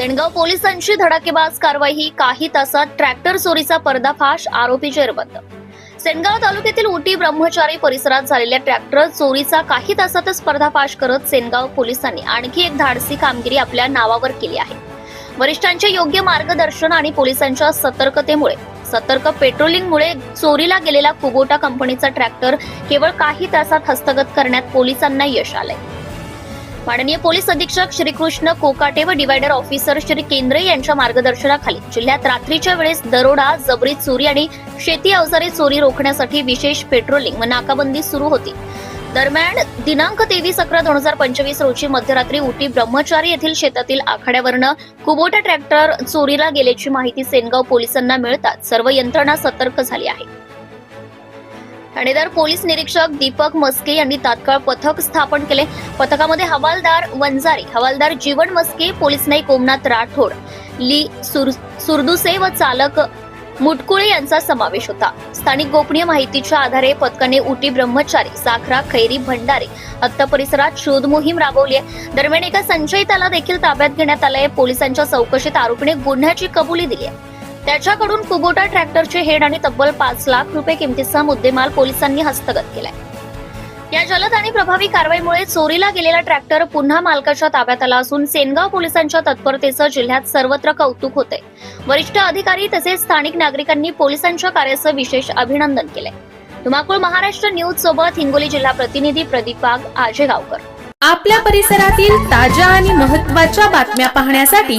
सेनगाव पोलिसांची धडाकेबाज कारवाई काही तासात ट्रॅक्टर चोरीचा पर्दाफाश आरोपी जेरबंद. सेनगाव तालुक्यातील उटी ब्रह्मचारी परिसरात झालेल्या ट्रॅक्टर चोरीचा काही तासातच पर्दाफाश करत सेनगाव पोलिसांनी आणखी एक धाडसी कामगिरी आपल्या नावावर केली आहे. वरिष्ठांचे योग्य मार्गदर्शन आणि पोलिसांच्या सतर्कतेमुळे सतर्क पेट्रोलिंगमुळे चोरीला गेलेला कुगोटा कंपनीचा ट्रॅक्टर केवळ काही तासात हस्तगत करण्यात पोलिसांना यश आलंय. माननीय पोलीस अधीक्षक श्रीकृष्ण कोकाटे व डिवायडर ऑफिसर श्री केंद्रे यांच्या मार्गदर्शनाखाली जिल्ह्यात रात्रीच्या वेळेस दरोडा जबरी चोरी आणि शेती अवजारे चोरी रोखण्यासाठी विशेष पेट्रोलिंग व नाकाबंदी सुरू होती. दरम्यान दिनांक तेवीस अकरा दोन हजार पंचवीस रोजी मध्यरात्री उटी ब्रह्मचारी येथील शेतातील आखाड्यावरनं कुबोटा ट्रॅक्टर चोरीला गेल्याची माहिती सेनगाव पोलिसांना मिळताच सर्व यंत्रणा सतर्क झाली आहे. ठाणेदार पोलीस निरीक्षक दीपक मस्के यांनी तात्काळ पथक स्थापन केले. पथकामध्ये हवालदार वंजारी हवालदार जीवन मस्के पोलीस नाईक ओमनाथ राठोड ली सुर सुरदुसे व चालक मुटकुळे यांचा समावेश होता. स्थानिक गोपनीय माहितीच्या आधारे पथकाने उटी ब्रह्मचारी साखरा खैरी भंडारे हत्ता परिसरात शोध मोहीम राबवली आहे. दरम्यान एका संशयिताला देखील ताब्यात घेण्यात आलंय. पोलिसांच्या चौकशीत आरोपीने गुन्ह्याची कबुली दिली आहे. त्याच्याकडून कुबोटा ट्रॅक्टरचे हेड आणि तब्बल पाच लाख रुपये किमतीचा मुद्देमाल पोलिसांनी हस्तगत केलाय. या जलद आणि प्रभावी कारवाईमुळे चोरीला गेलेला ट्रॅक्टर पुन्हा मालकाच्या ताब्यात आला असून सेनगाव पोलिसांच्या तत्परतेचं जिल्ह्यात सर्वत्र कौतुक होते वरिष्ठ अधिकारी तसेच स्थानिक नागरिकांनी पोलिसांच्या कार्याचं विशेष अभिनंदन केलंय. धुमाकूळ महाराष्ट्र न्यूज सोबत हिंगोली जिल्हा प्रतिनिधी प्रदीप वाघ आजेगावकर आपल्या परिसरातील ताज्या आणि महत्त्वाच्या बातम्या पाहण्यासाठी